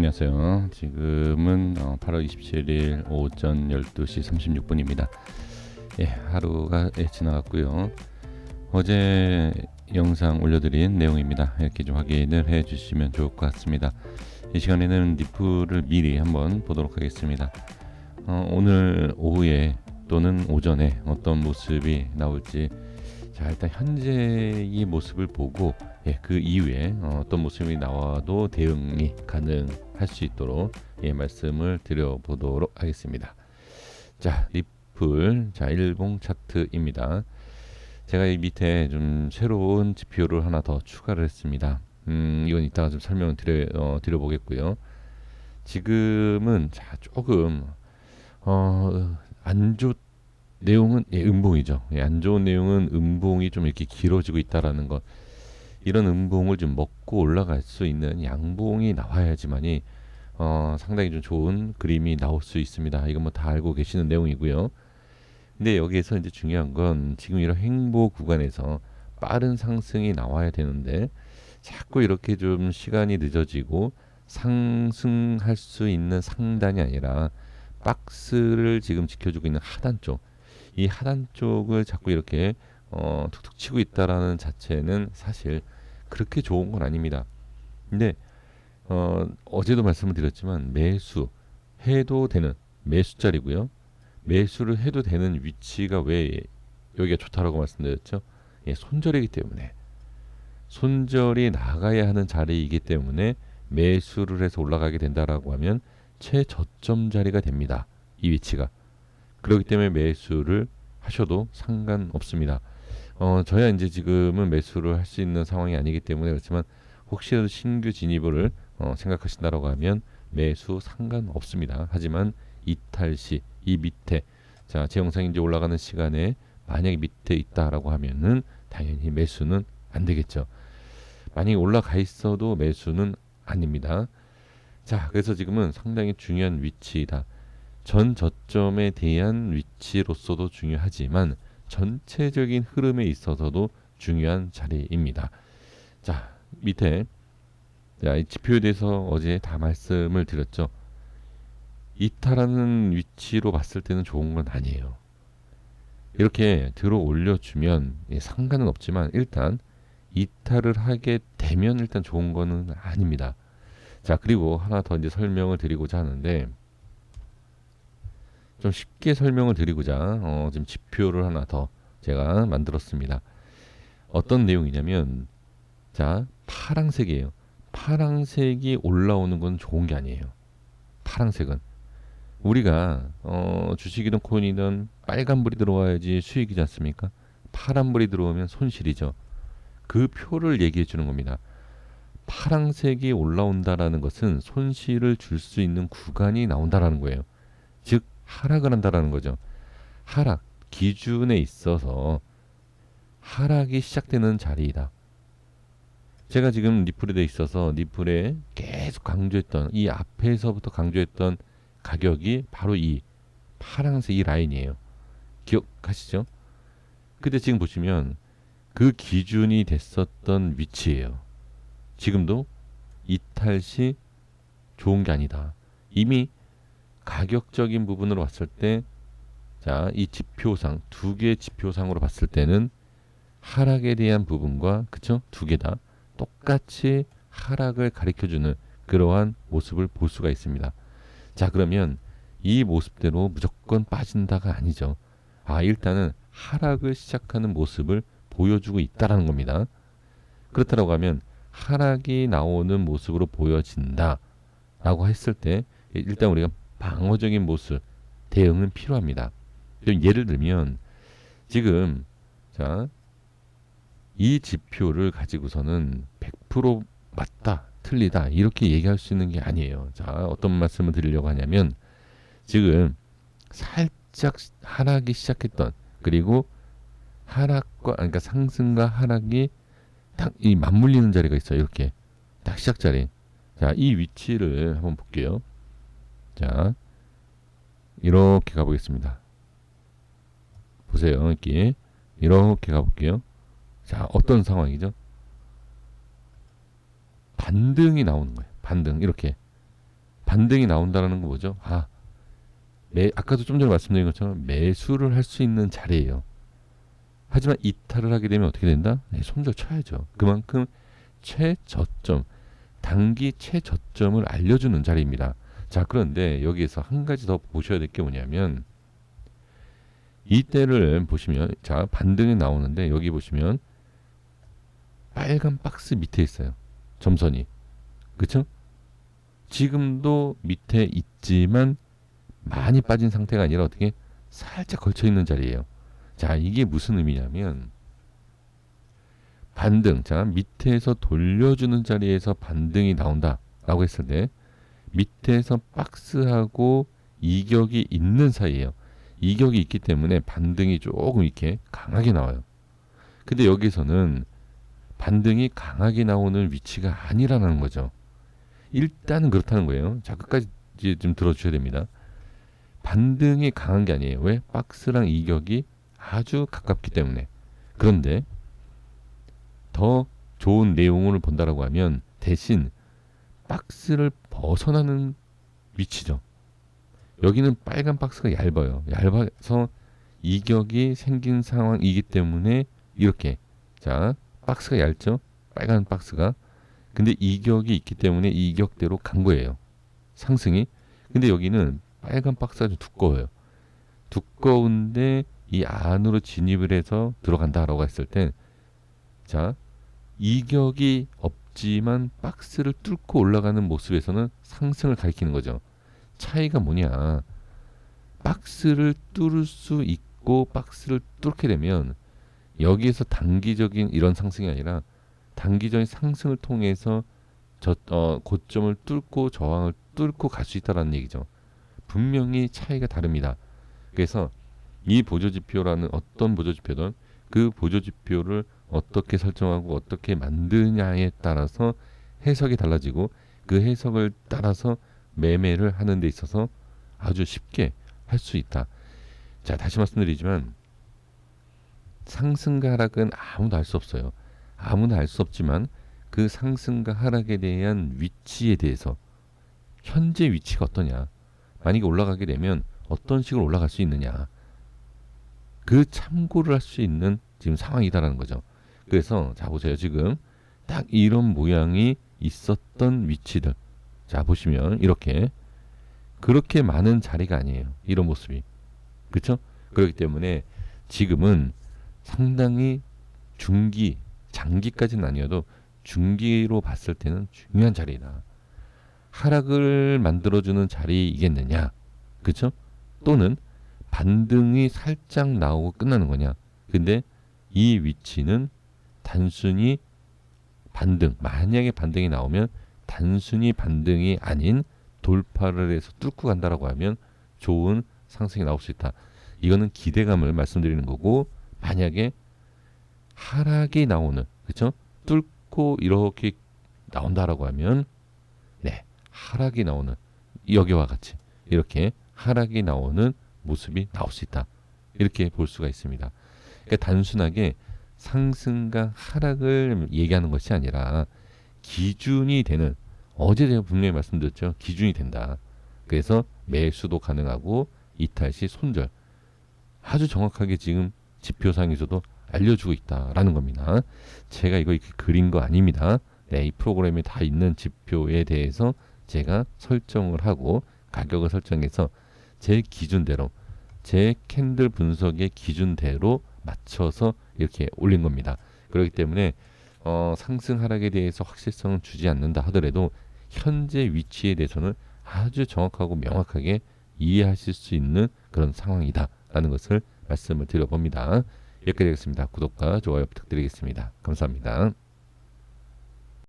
안녕하세요. 지금은 어, 8월 27일 오전 12시 36분입니다. 예, 하루가 예, 지나갔고요. 어제 영상 올려드린 내용입니다. 이렇게 좀 확인을 해 주시면 좋을 것 같습니다. 이 시간에는 리플을 미리 한번 보도록 하겠습니다. 어, 오늘 오후에 또는 오전에 어떤 모습이 나올지 자 일단 현재의 모습을 보고 예, 그 이후에 어, 어떤 모습이 나와도 대응이 가능할 수 있도록 예, 말씀을 드려보도록 하겠습니다. 자 리플 자 일봉 차트입니다. 제가 이 밑에 좀 새로운 지표를 하나 더 추가를 했습니다. 음, 이건 이따가 좀 설명을 드려 어, 드려보겠고요. 지금은 자 조금 어, 안 좋, 내용은 예, 음봉이죠. 예, 안 좋은 내용은 음봉이 좀 이렇게 길어지고 있다라는 것. 이런 음봉을 좀 먹고 올라갈 수 있는 양봉이 나와야지만이 어, 상당히 좀 좋은 그림이 나올 수 있습니다. 이건 뭐 다 알고 계시는 내용이고요. 근데 여기에서 이제 중요한 건 지금 이런 행보 구간에서 빠른 상승이 나와야 되는데 자꾸 이렇게 좀 시간이 늦어지고 상승할 수 있는 상단이 아니라 박스를 지금 지켜주고 있는 하단 쪽, 이 하단 쪽을 자꾸 이렇게 어, 툭툭 치고 있다라는 자체는 사실 그렇게 좋은 건 아닙니다. 근데 어, 어제도 말씀을 드렸지만 매수 해도 되는 매수자리고요. 매수를 해도 되는 위치가 왜 여기가 좋다라고 말씀드렸죠? 예, 손절이기 때문에 손절이 나가야 하는 자리이기 때문에 매수를 해서 올라가게 된다라고 하면 최저점 자리가 됩니다. 이 위치가. 그렇기 때문에 매수를 하셔도 상관없습니다. 어, 저야 이제 지금은 매수를 할 수 있는 상황이 아니기 때문에 그렇지만 혹시라도 신규 진입을 어, 생각하신다라고 하면 매수 상관없습니다. 하지만 이탈 시 이 밑에 자, 제 영상이 이제 올라가는 시간에 만약에 밑에 있다라고 하면은 당연히 매수는 안 되겠죠. 만약에 올라가 있어도 매수는 아닙니다. 자, 그래서 지금은 상당히 중요한 위치이다. 전 저점에 대한 위치로서도 중요하지만 전체적인 흐름에 있어서도 중요한 자리입니다. 자, 밑에 자, 이 지표에 대해서 어제 다 말씀을 드렸죠. 이탈하는 위치로 봤을 때는 좋은 건 아니에요. 이렇게 들어 올려주면 예, 상관은 없지만 일단 이탈을 하게 되면 일단 좋은 거는 아닙니다. 자 그리고 하나 더 이제 설명을 드리고자 하는데 좀 쉽게 설명을 드리고자 어, 지금 지표를 하나 더 제가 만들었습니다. 어떤 내용이냐면 자 파랑색이에요. 파랑색이 올라오는 건 좋은 게 아니에요. 파랑색은 우리가 어, 주식이든 코인이든 빨간불이 들어와야지 수익이지 않습니까? 파란불이 들어오면 손실이죠. 그 표를 얘기해 주는 겁니다. 파랑색이 올라온다라는 것은 손실을 줄 수 있는 구간이 나온다라는 거예요. 즉 하락을 한다라는 거죠. 하락 기준에 있어서 하락이 시작되는 자리이다. 제가 지금 리플에 있어서 리플에 계속 강조했던 이 앞에서부터 강조했던 가격이 바로 이 파란색 이 라인이에요. 기억하시죠? 근데 지금 보시면 그 기준이 됐었던 위치예요. 지금도 이탈 시 좋은 게 아니다. 이미 가격적인 부분으로 봤을 때, 자, 이 지표상, 두 개의 지표상으로 봤을 때는 하락에 대한 부분과, 그쵸? 두 개 다 똑같이 하락을 가리켜 주는 그러한 모습을 볼 수가 있습니다. 자, 그러면 이 모습대로 무조건 빠진다가 아니죠. 아, 일단은 하락을 시작하는 모습을 보여주고 있다라는 겁니다. 그렇다고 하면 하락이 나오는 모습으로 보여진다라고 했을 때 일단 우리가 방어적인 모습 대응은 필요합니다. 예를 들면 지금 자, 이 지표를 가지고서는 100% 맞다, 틀리다 이렇게 얘기할 수 있는 게 아니에요. 자, 어떤 말씀을 드리려고 하냐면 지금 살짝 하락이 시작했던 그리고 하락과 그러니까 상승과 하락이 딱 이 맞물리는 자리가 있어요. 이렇게 딱 시작 자리. 자, 이 위치를 한번 볼게요. 자, 이렇게 가보겠습니다. 보세요. 이렇게 이렇게 가볼게요. 자, 어떤 상황이죠? 반등이 나오는 거예요. 반등 이렇게 반등이 나온다라는 거 뭐죠? 아, 매 아까도 좀 전에 말씀드린 것처럼 매수를 할 수 있는 자리예요. 하지만 이탈을 하게 되면 어떻게 된다? 네, 손절 쳐야죠. 그만큼 최저점, 단기 최저점을 알려주는 자리입니다. 자, 그런데 여기에서 한 가지 더 보셔야 될 게 뭐냐면 이때를 보시면 자 반등이 나오는데 여기 보시면 빨간 박스 밑에 있어요. 점선이. 그쵸? 지금도 밑에 있지만 많이 빠진 상태가 아니라 어떻게 살짝 걸쳐 있는 자리예요. 자, 이게 무슨 의미냐면 반등. 자, 밑에서 돌려주는 자리에서 반등이 나온다라고 했을 때 밑에서 박스하고 이격이 있는 사이에요. 이격이 있기 때문에 반등이 조금 이렇게 강하게 나와요. 근데 여기서는 반등이 강하게 나오는 위치가 아니라는 거죠. 일단은 그렇다는 거예요. 자, 끝까지 좀 들어주셔야 됩니다. 반등이 강한 게 아니에요. 왜? 박스랑 이격이 아주 가깝기 때문에. 그런데 더 좋은 내용을 본다라고 하면 대신 박스를 벗어나는 위치죠. 여기는 빨간 박스가 얇아요. 얇아서 이격이 생긴 상황이기 때문에 이렇게 자 박스가 얇죠. 빨간 박스가 근데 이격이 있기 때문에 이격대로 간 거예요. 상승이. 근데 여기는 빨간 박스가 좀 두꺼워요. 두꺼운데 이 안으로 진입을 해서 들어간다라고 했을 때, 자, 이격이 없 지만 박스를 뚫고 올라가는 모습에서는 상승을 가리키는 거죠. 차이가 뭐냐. 박스를 뚫을 수 있고 박스를 뚫게 되면 여기에서 단기적인 이런 상승이 아니라 단기적인 상승을 통해서 저 어, 고점을 뚫고 저항을 뚫고 갈 수 있다라는 얘기죠. 분명히 차이가 다릅니다. 그래서 이 보조 지표라는 어떤 보조 지표든 그 보조 지표를 어떻게 설정하고 어떻게 만드냐에 따라서 해석이 달라지고 그 해석을 따라서 매매를 하는 데 있어서 아주 쉽게 할 수 있다. 자, 다시 말씀드리지만 상승과 하락은 아무도 알 수 없어요. 아무나 알 수 없지만 그 상승과 하락에 대한 위치에 대해서 현재 위치가 어떠냐. 만약에 올라가게 되면 어떤 식으로 올라갈 수 있느냐. 그 참고를 할 수 있는 지금 상황이다라는 거죠. 그래서 자 보세요. 지금 딱 이런 모양이 있었던 위치들. 자 보시면 이렇게 그렇게 많은 자리가 아니에요. 이런 모습이. 그렇죠? 그렇기 때문에 지금은 상당히 중기, 장기까지는 아니어도 중기로 봤을 때는 중요한 자리다. 하락을 만들어주는 자리이겠느냐? 그렇죠? 또는 반등이 살짝 나오고 끝나는 거냐? 근데 이 위치는 단순히 반등, 만약에 반등이 나오면 단순히 반등이 아닌 돌파를 해서 뚫고 간다라고 하면 좋은 상승이 나올 수 있다. 이거는 기대감을 말씀드리는 거고 만약에 하락이 나오는 그렇죠? 뚫고 이렇게 나온다라고 하면 네 하락이 나오는 여기와 같이 이렇게 하락이 나오는 모습이 나올 수 있다. 이렇게 볼 수가 있습니다. 그러니까 단순하게 상승과 하락을 얘기하는 것이 아니라 기준이 되는 어제 제가 분명히 말씀드렸죠. 기준이 된다. 그래서 매수도 가능하고 이탈 시 손절 아주 정확하게 지금 지표상에서도 알려주고 있다라는 겁니다. 제가 이거 이렇게 그린 거 아닙니다. 네, 이 프로그램에 다 있는 지표에 대해서 제가 설정을 하고 가격을 설정해서 제 기준대로 제 캔들 분석의 기준대로 맞춰서 이렇게 올린 겁니다. 그렇기 때문에 어, 상승 하락에 대해서 확실성을 주지 않는다 하더라도 현재 위치에 대해서는 아주 정확하고 명확하게 이해하실 수 있는 그런 상황이다라는 것을 말씀을 드려봅니다. 여기까지 하겠습니다. 구독과 좋아요 부탁드리겠습니다. 감사합니다.